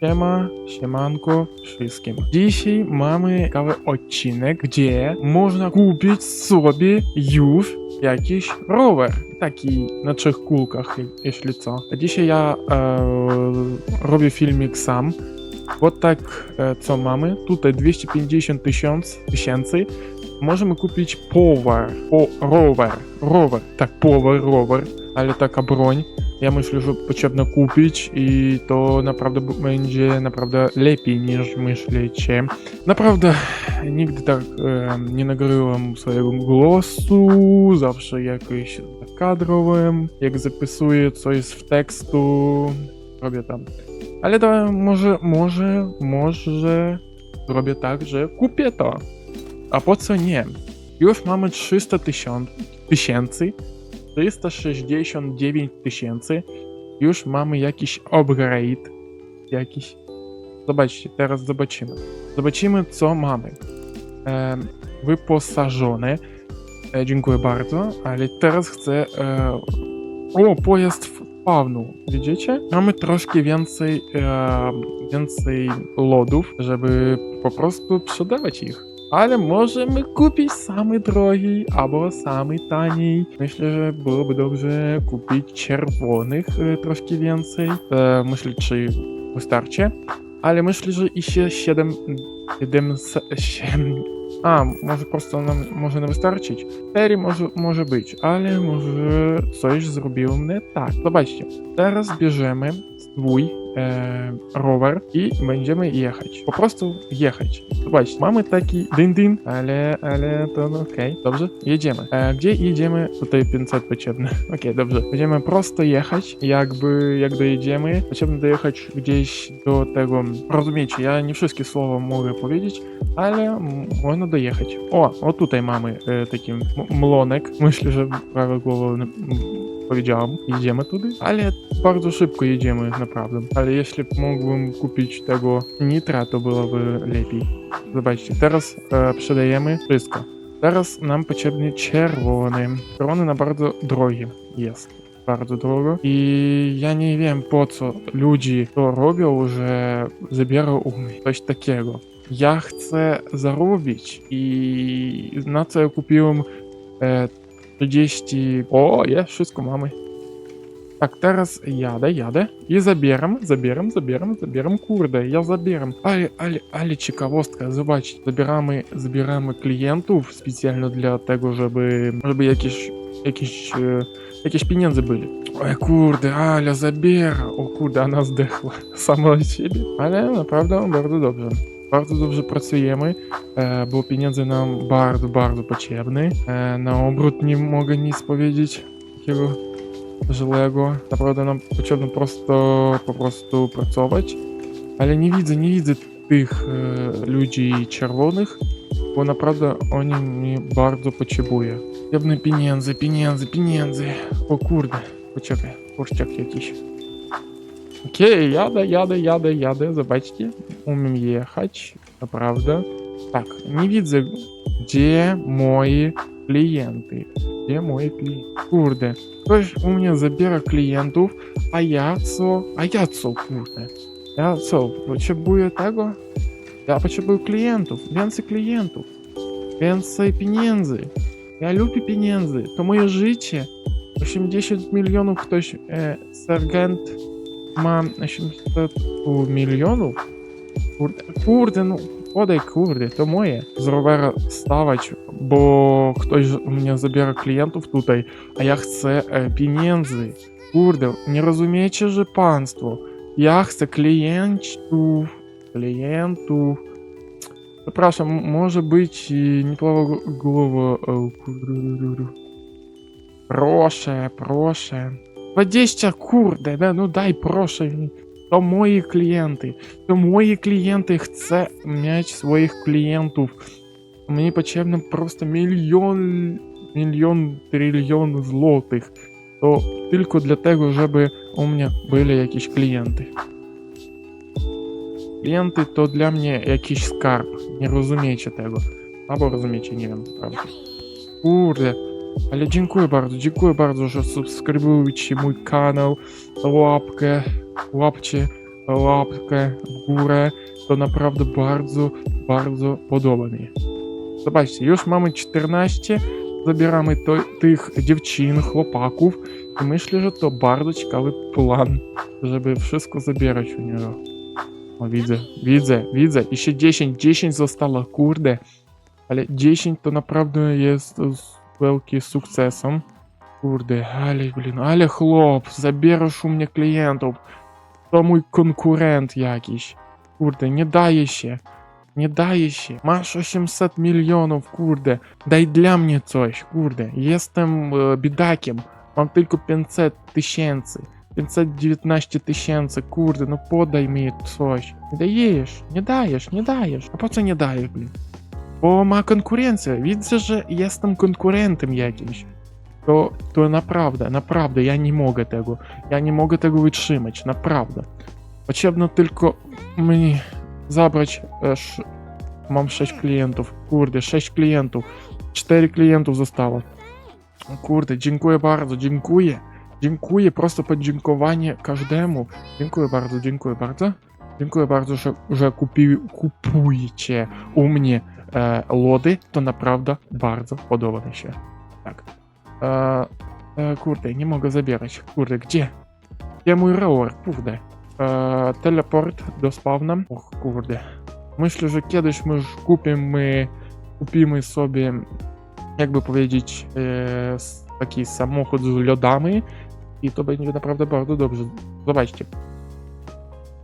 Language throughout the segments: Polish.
Siema, siemanko wszystkim. Dzisiaj mamy ciekawy odcinek, gdzie można kupić sobie już jakiś rower. Taki na trzech kulkach, jeśli co. Dzisiaj ja e, robię filmik sam. Bo tak, e, co mamy? Tutaj 250 tysiąc tysięcy. Możemy kupić power, po, rower, rower, tak, power, rower, ale taka broń. Ja myślę, że potrzebno kupić i to naprawdę będzie naprawdę lepiej niż myślicie. Naprawdę nigdy tak e, nie nagrywam swojego głosu, zawsze jakoś zakadrowym, jak zapisuję coś z tekstu, robię tam. Ale to może, może, może zrobię tak, że kupię to. A po co nie? Już mamy 300 tysiąc- tysięcy, 369 tysięcy. Już mamy jakiś upgrade. Jakiś. Zobaczcie, teraz zobaczymy. Zobaczymy, co mamy. E. E, dziękuję bardzo, ale teraz chcę. E, o, pojazd wpawnu. Widzicie? Mamy troszkę więcej, e, więcej lodów, żeby po prostu sprzedawać ich. Możemy kupić samy drogi albo samy taniej. Myślę, że byłoby dobrze kupić czerwonych e, troszkę więcej. E, myślę, czy wystarczy. Ale myślę, że i się 7, 7, 7 a, może po prostu nam może nie wystarczyć. 4 może, może być, ale może coś zrobiłem nie tak. Zobaczcie, teraz bierzemy swój e, rower i będziemy jechać. Po prostu jechać. Zobaczcie, mamy taki dyn-dyn, ale, ale to no, okej, dobrze, jedziemy. E, gdzie jedziemy? Tutaj 500 potrzebne. Okej, dobrze. Będziemy prosto jechać, jakby, jak dojedziemy, potrzebno dojechać gdzieś do tego, rozumiecie, ja nie wszystkie słowa mogę powiedzieć, ale można dojechać. O, o tutaj mamy e, taki mlonek. Myślę, że prawidłowo m, powiedziałem. Jedziemy tudy, ale bardzo szybko jedziemy, naprawdę. Ale jeśli mógłbym kupić tego nitra, to byłoby lepiej. Zobaczcie, teraz e, sprzedajemy wszystko. Teraz nam potrzebny czerwony. Czerwony na bardzo drogi jest. Bardzo drogo. I ja nie wiem po co ludzie to robią, że zabierają u mnie coś takiego. Ja chcę zarobić i na co ja kupiłem e, 30... O, jest, wszystko mamy. Tak, teraz jadę, jadę i zabieram, zabieram, zabieram, zabieram, kurde, ja zabieram. Ale, ale, ale ciekawostka, zobaczcie, zabieramy, zabieramy klientów specjalnie dla tego, żeby, żeby jakieś, jakieś, e, jakieś pieniądze byli. Oj, kurde, ale zabiera. O kurde, ona zdechła sama od siebie. Ale naprawdę bardzo dobrze. Bardzo dobrze pracujemy, e, bo pieniądze nam bardzo, bardzo potrzebne. E, na obrót nie mogę nic powiedzieć takiego źlego. Naprawdę nam potrzebno prosto, po prostu pracować. Ale nie widzę, nie widzę tych e, ludzi czerwonych, bo naprawdę oni mnie bardzo potrzebują. Potrzebne pieniądze, pieniądze, pieniądze. O kurde, poczekaj, puszczak jakiś. Okej, jadę, jadę, jadę, jadę, zobaczcie. Umiem jechać, naprawdę. Tak, nie widzę, gdzie moi klienty. Gdzie moi klienty? Kurde, ktoś u mnie zabiera klientów, a ja co? A ja co, kurde? Ja co, potrzebuję tego? Ja potrzebuję klientów, więcej klientów, więcej pieniędzy. Ja lubię pieniędzy, to moje życie. 80 milionów ktoś, e, sergent ma 800 milionów. Kurde, kurde, no Господи, курі, то моє. З ровера ставач, бо хтось у мене забере клієнтів тут, а я хочу пінензи. Курде, не розуміючи же панство. Я хочу клієнтів. Клієнтів. Запрашиваю, может быть, неплохо голову... Проше, проше. Водіща, курде, да, ну дай проше. то мої клієнти, то мої клієнти це м'яч своїх клієнтів. Мені потрібно просто мільйон, мільйон, трильйон злотих. То тільки для того, щоб у мене були якісь клієнти. Клієнти то для мене якийсь скарб. Не розуміючи того. Або розуміючи, не вірно, правда. Курде. Але дякую bardzo, дякую bardzo, що субскрибуючи мій канал, лапка. łapcie łapkę w górę. To naprawdę bardzo, bardzo podoba mi. Zobaczcie, już mamy 14, zabieramy to, tych dziewczyn, chłopaków i myślę, że to bardzo ciekawy plan, żeby wszystko zabierać u niego. O, widzę, widzę, widzę. Jeszcze 10, 10 zostało, kurde. Ale 10 to naprawdę jest wielki sukcesem. Kurde, ale, blin, ale chłop, zabierasz u mnie klientów. To mój konkurent jakiś. Kurde, nie daje się. Nie daje się. Masz 800 milionów, kurde. Daj dla mnie coś, kurde. Jestem e, biedakiem. Mam tylko 500 tysięcy. 519 tysięcy, kurde, no podaj mi coś. Nie dajesz, nie dajesz, nie dajesz. A po co nie dajesz, blin? Bo ma konkurencję. Widzę, że jestem konkurentem jakimś. To, to naprawdę, naprawdę, ja nie mogę tego. Ja nie mogę tego wytrzymać, naprawdę. Potrzebno tylko mnie zabrać. e, Mam 6 klientów. Kurde, 6 klientów. 4 klientów zostało. Kurde, dziękuję bardzo, dziękuję. Dziękuję, prosto podziękowanie każdemu. Dziękuję bardzo, dziękuję bardzo. Dziękuję bardzo, że, że kupi, kupujecie u mnie e, lody. To naprawdę bardzo podoba mi się. Tak. E, e, kurde, nie mogę zabierać. Kurde, gdzie? Gdzie mój rower? Kurde. E, teleport do spawna. Och, kurde. Myślę, że kiedyś my już kupimy, kupimy sobie, jakby powiedzieć, e, taki samochód z lodami i to będzie naprawdę bardzo dobrze. Zobaczcie.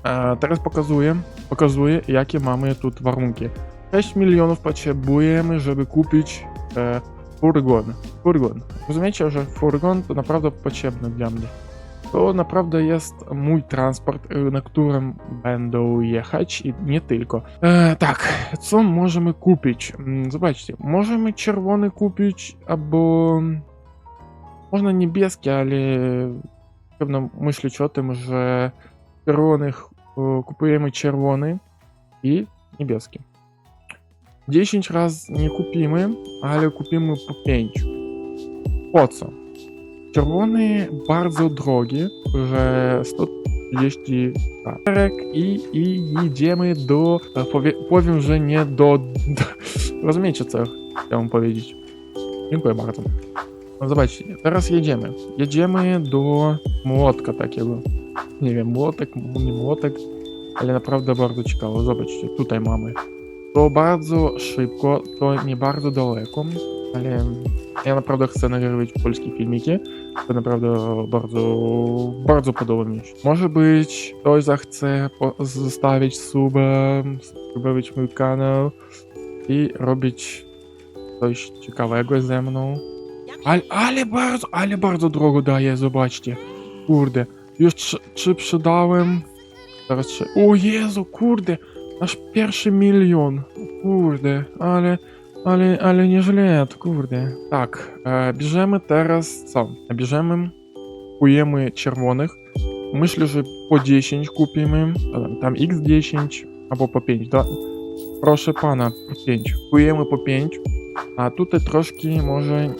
E, teraz pokazuję, pokazuję, jakie mamy tu warunki. 6 milionów potrzebujemy, żeby kupić e, Rozumiecie, że furgon to naprawdę potrzebny dla mnie. To naprawdę jest mój transport, e, na którym będę jechać i nie tylko. E, tak, co możemy kupić? Mm, Zobaczcie, możemy czerwony kupić, albo można niebieski, ale pewno myśleć o tym, że czerwonych e, kupujemy czerwony i niebieski. 10 razy nie kupimy, ale kupimy po 5. Po co? Czerwony bardzo drogi, że 130 katerek i, i jedziemy do, powie, powiem, że nie do, do rozumiecie co chciałem powiedzieć. Dziękuję bardzo. No zobaczcie, teraz jedziemy. Jedziemy do młotka takiego. Nie wiem, młotek, nie młotek, ale naprawdę bardzo ciekawe. Zobaczcie, tutaj mamy. To bardzo szybko, to nie bardzo daleko, ale ja naprawdę chcę nagrywać polskie filmiki. To naprawdę bardzo, bardzo podoba mi się. Może być ktoś zachce zostawić suba, subskrybować mój kanał i robić coś ciekawego ze mną. Ale, ale bardzo, ale bardzo drogo daje, zobaczcie. Kurde, już trzy, trzy przydałem. Teraz trzy. O Jezu, kurde, nasz pierwszy milion. Kurde, ale, ale, ale nieźle, to kurde. Tak, e, bierzemy teraz co? Bierzemy, kupujemy czerwonych. Myślę, że po 10 kupimy, tam, tam x10 albo po 5, da? Proszę pana, po 5. Kupujemy po 5, a tutaj troszkę może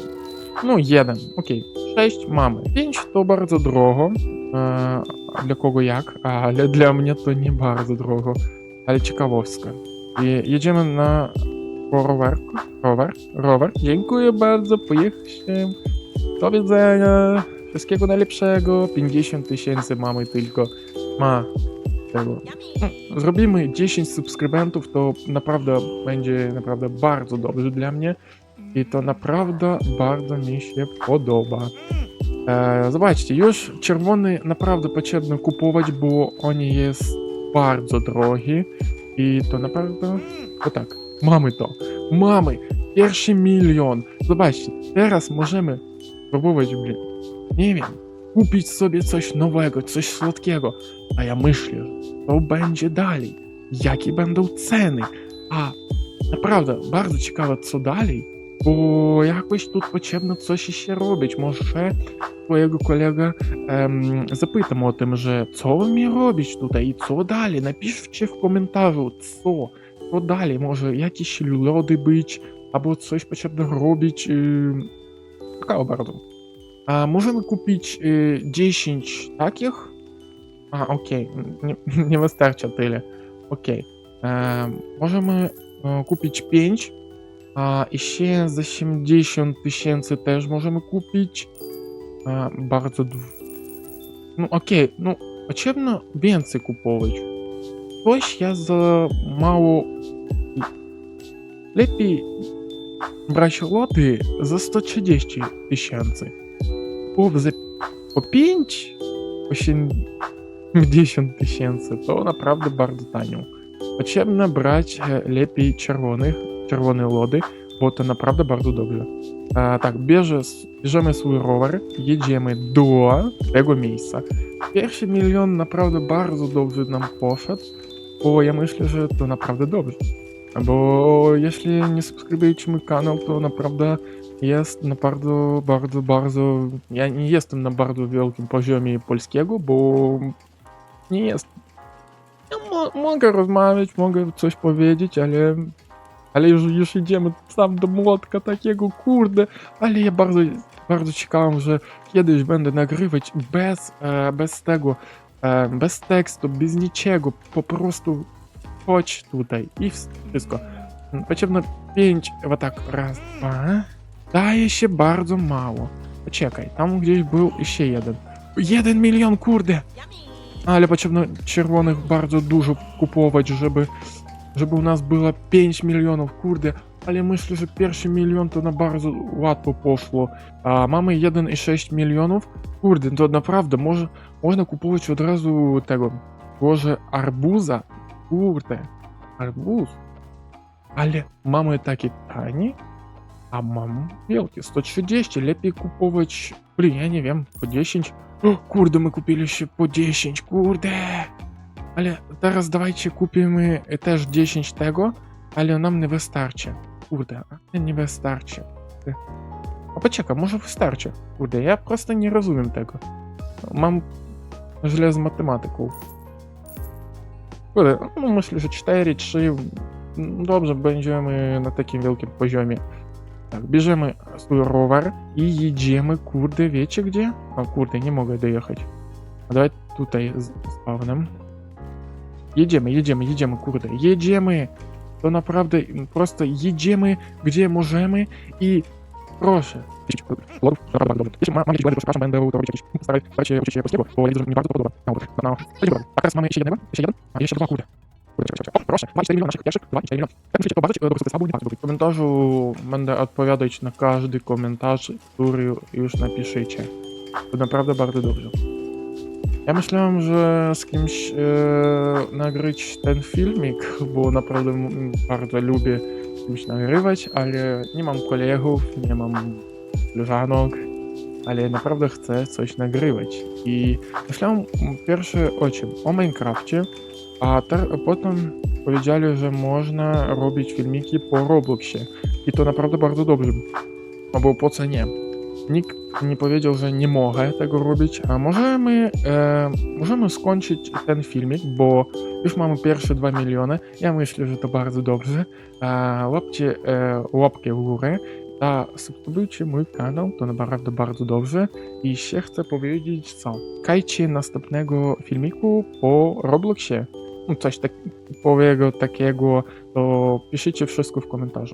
no, jeden, okej. Sześć mamy. Pięć to bardzo drogo. E, dla kogo jak, ale dla mnie to nie bardzo drogo. Ale ciekawostka. I jedziemy na rower. Rower. Rower. Dziękuję bardzo, pojechałem. Do widzenia. Wszystkiego najlepszego. 50 tysięcy mamy tylko. Ma tego. No, Zrobimy 10 subskrybentów, to naprawdę będzie naprawdę bardzo dobrze dla mnie. I to naprawdę bardzo mi się podoba. E, zobaczcie, już czerwony naprawdę potrzebno kupować, bo on jest bardzo drogi. I to naprawdę. Tak, mamy to. Mamy pierwszy milion. Zobaczcie, teraz możemy próbować, blin. Nie wiem, kupić sobie coś nowego, coś słodkiego. A ja myślę, co będzie dalej, jakie będą ceny. A naprawdę bardzo ciekawe, co dalej. бо якось а тут потрібно щось ще робить. Може, твоєго э, колега ем, эм, запитамо тим же, що ви робить тут, а і що далі? Напишіть в коментарю, що, що далі, може, які ще люди бить, або щось потрібно робить. Ем, Така bardzo. А можемо купити э, е, 10 таких? А, окей, не, не вистачить. Окей. Э, е, можемо е, купити 5 a jeszcze za 70 tysięcy też możemy kupić. E, bardzo. dw- No okej, no potrzebno więcej kupować. Coś ja za mało. Lepiej brać loty za 130 tysięcy. Kup za po 5, 80 tysięcy. To naprawdę bardzo tanio. Potrzebno brać e, lepiej czerwonych, lody, bo to naprawdę bardzo dobrze. E, tak, bierze, bierzemy swój rower, jedziemy do tego miejsca. Pierwszy milion naprawdę bardzo dobrze nam poszedł, bo ja myślę, że to naprawdę dobrze. Bo jeśli nie subskrybujecie mój kanał, to naprawdę jest na bardzo, bardzo, bardzo. Ja nie jestem na bardzo wielkim poziomie polskiego, bo nie jest. Ja mo- mogę rozmawiać, mogę coś powiedzieć, ale. Ale już, już idziemy sam do młotka takiego, kurde. Ale ja bardzo, bardzo ciekawam, że kiedyś będę nagrywać bez, e, bez tego, e, bez tekstu, bez niczego. Po prostu chodź tutaj i wszystko. Potrzebno pięć, o tak, raz, dwa. Daje się bardzo mało. Poczekaj, tam gdzieś był jeszcze jeden. Jeden milion, kurde! Ale potrzebno czerwonych bardzo dużo kupować, żeby, żeby u nas było 5 milionów, kurde. Ale myślę, że pierwszy milion to na bardzo łatwo poszło. A mamy 1,6 milionów. Kurde, to naprawdę może, można kupować od razu tego. Może arbuza. Kurde, arbuz. Ale mamy takie tanie, a mam wielkie, 130. Lepiej kupować, blin, ja nie wiem, po 10. O, kurde, my kupili się po 10, kurde. Ale teraz dawajcie kupimy też 10 tego, ale nam nie wystarczy. Kurde, a nie wystarczy. A poczekaj, może wystarczy. Kurde, ja просто nie rozumiem tego. Mam źle z matematyką. Kurde, no myślę, że 4, 3, dobrze, będziemy na takim wielkim poziomie. Tak, bierzemy swój rower i jedziemy, kurde, wiecie gdzie? A kurde, nie mogę dojechać. A давай tutaj z spawnem. Jedziemy, jedziemy, jedziemy, kurde, jedziemy! To naprawdę prosto jedziemy, gdzie możemy i proszę. Przepraszam, będę starać, się uczyć się polskiego, bo widzę, że mi bardzo podoba. No, no. A teraz mamy jeszcze? Jeszcze jeden? A jeszcze dwa, kurde. O, proszę, 24 miliony naszych pierwszych, 24 miliony. Jak musicie popatrzeć, do sobie słabu, nie bardzo. W komentarzu będę odpowiadać na każdy komentarz, który już napiszecie. To naprawdę bardzo dobrze. Ja myślałem, że z kimś e, nagryć ten filmik, bo naprawdę bardzo lubię z kimś nagrywać, ale nie mam kolegów, nie mam koleżanek, ale naprawdę chcę coś nagrywać. I myślałem pierwsze o czym? O Minecrafcie, a ter- potem powiedzieli, że można robić filmiki po Robloxie. I to naprawdę bardzo dobrze, no bo po co nie? Nikt nie powiedział, że nie mogę tego robić, a możemy, e, możemy skończyć ten filmik, bo już mamy pierwsze 2 miliony. Ja myślę, że to bardzo dobrze. E, łapcie e, łapkę w górę, a subskrybujcie mój kanał, to naprawdę bardzo dobrze. I się chcę powiedzieć co? Czekajcie następnego filmiku po Robloxie. No, Coś tak, takiego, to piszcie wszystko w komentarzu.